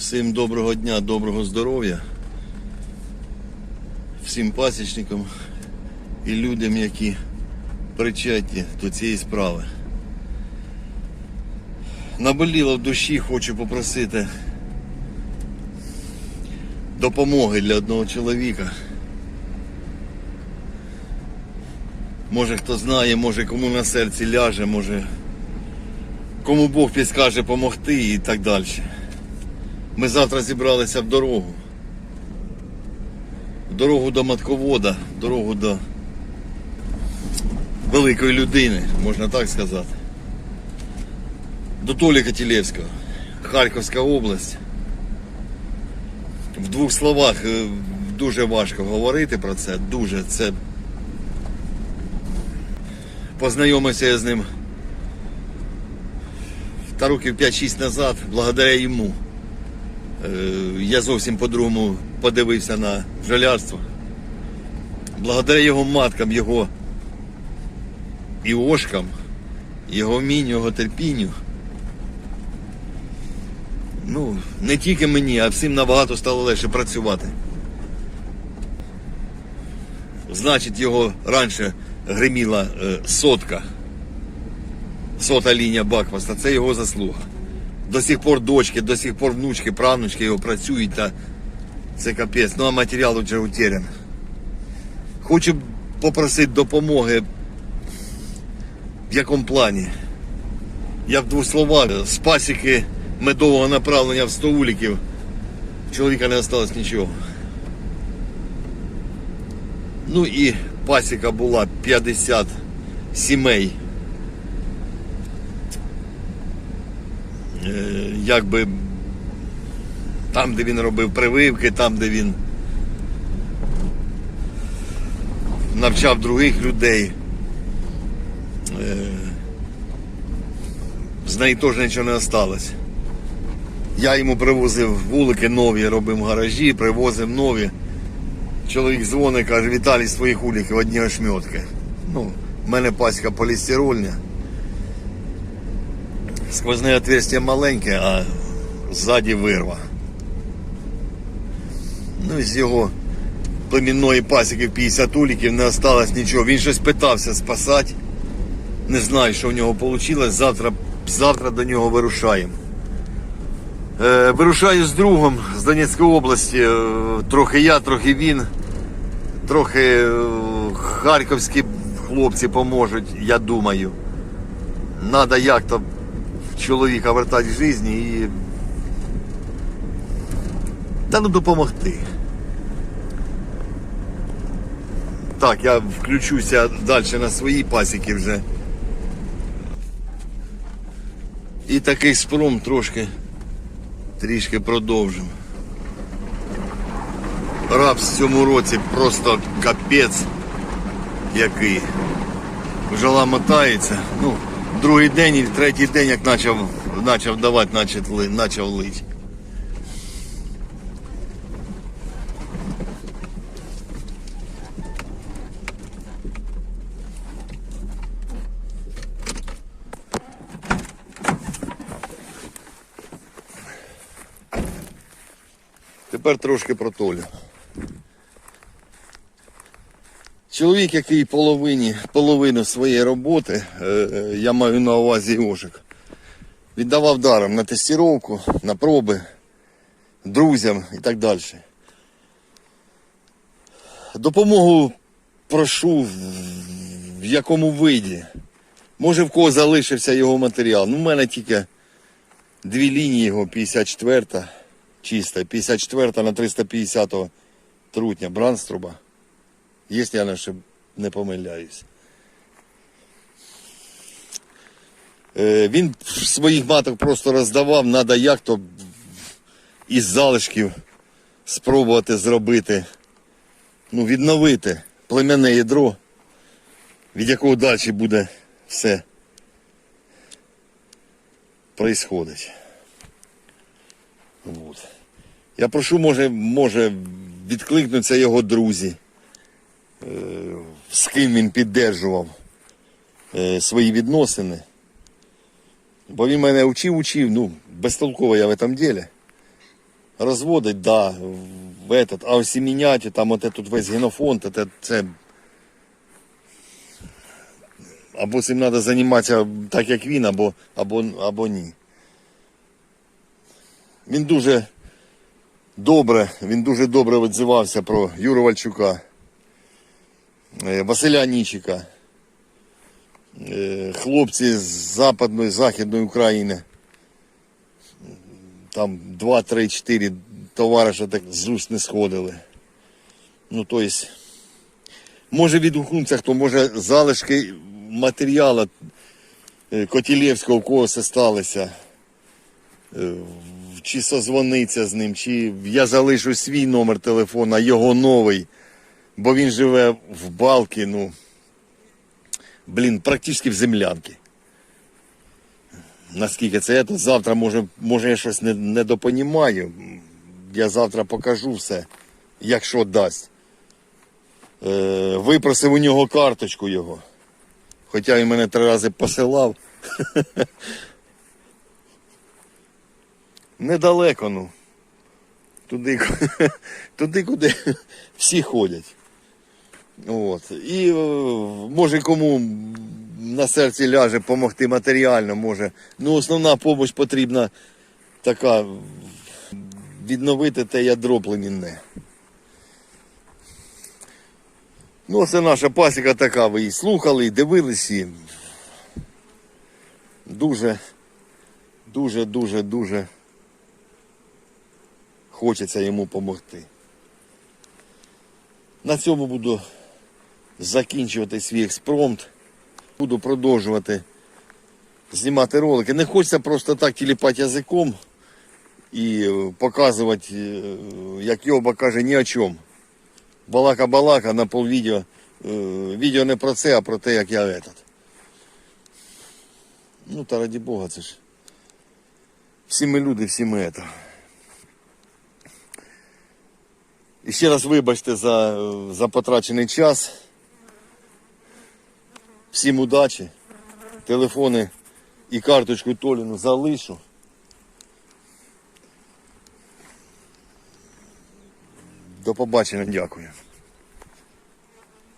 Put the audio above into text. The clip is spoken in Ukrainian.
Всім доброго дня, доброго здоров'я. Всім пасічникам і людям, які причетні до цієї справи. Наболіло в душі, хочу попросити допомоги для одного чоловіка. Може хто знає, може кому на серці ляже, може кому Бог підскаже помогти і так далі. Ми завтра зібралися в дорогу. В дорогу до матковода, в дорогу до великої людини, можна так сказати. До Толіка Тілєвського, Харківська область. В двох словах е, дуже важко говорити про це. Дуже це. Познайомився я з ним та років 5-6 назад, благодаря йому. Е, Я зовсім по-другому подивився на бджолярство. Благодаря його маткам, його і ошкам, його вмінню, його терпінню. Ну, не тільки мені, а всім набагато стало легше працювати. Значить, його раніше гриміла е, сотка. Сота лінія Бакфаста, це його заслуга. До сих пор дочки, до сих пор внучки, правнучки його працюють, та це капець. Ну а матеріал вже утерян. Хочу попросити допомоги. В якому плані? Я в двох словах з пасіки медового направлення в 100 уліків. Чоловіка не осталось нічого. Ну і пасіка була 50 сімей. Якби там, де він робив прививки, там, де він навчав других людей. Е, З неї теж нічого не осталось. Я йому привозив вулики нові, робив гаражі, привозив нові. Чоловік дзвонить, каже, Віталій з своїх уліків одні ошмітки. Ну, в мене паська полістирольня. Сквозне отверстие маленьке, а ззаді вирва. Ну з його племінної пасіки в 50 уліків не осталось нічого. Він щось питався спасати. Не знаю, що в нього вийшло. Завтра, завтра до нього вирушаємо. Е, вирушаю з другом з Донецької області. Е, трохи я, трохи він. Трохи е, харківські хлопці поможуть, я думаю. Надо як-то чоловіка вертати в житті і. Та ну допомогти. Так, я включуся далі на свої пасіки вже. І такий спром трошки трішки продовжимо. Рапс в цьому році просто капець який. Бджола мотається. Ну, другий день і третій день, як почав, почав давати, почав, почав лить. Тепер трошки про Толю. Чоловік, який половині, половину своєї роботи, е, е, я маю на увазі ожик, віддавав даром на тестировку, на проби, друзям і так далі. Допомогу прошу в- в якому виді. Може в кого залишився його матеріал. Ну, в мене тільки дві лінії його, 54 чиста, 54 на 350 трутня Бранструба. Якщо я не помиляюсь. Е, Він своїх маток просто роздавав, треба як-то із залишків спробувати зробити, ну, відновити плем'яне ядро, від якого далі буде все происходить. Вот. Я прошу, може, може відкликнуться його друзі з ким він піддержував е, свої відносини. Бо він мене учив, учив, ну, безтолково я в этом ділі. розводить, да, в этот, а осіміняти, там от тут весь генофонд, це, це або цим треба займатися так, як він, або, або, або ні. Він дуже добре, він дуже добре відзивався про Юру Вальчука, Василя Нічика, е, хлопці з Западної, Західної України. Там 2, 3, 4 товариша так з уст не сходили. Ну, то есть, може відгукнутися, хто може залишки матеріалу е, Котілєвського, у когось сталося. Е, Чи созвониться з ним, чи я залишу свій номер телефона, його новий, бо він живе в Балки, ну, блін, практично в землянці. Наскільки це то завтра може, може я щось не, недопонімаю. Я завтра покажу все, якщо дасть. Е, випросив у нього карточку його. Хоча він мене три рази посилав. Недалеко, ну. Туди, куди всі ходять. От. І е, може кому на серці ляже допомогти матеріально, може. Ну, основна допомога потрібна така відновити те ядро племінне. Ну, це наша пасіка така, ви і слухали, і дивились, і дуже, дуже, дуже, дуже хочеться йому допомогти. На цьому буду закінчувати свій експромт. Буду продовжувати знімати ролики. Не хочеться просто так тіліпати язиком і е, показувати, е, як Йоба каже, ні о чому. Балака-балака на полвідео. Е, Відео не про це, а про те, як я этот. Ну та раді Бога, це ж. Всі ми люди, всі ми это. І ще раз вибачте за, за потрачений час. Всім удачі. Телефони і карточку Толіну залишу. До побачення, дякую.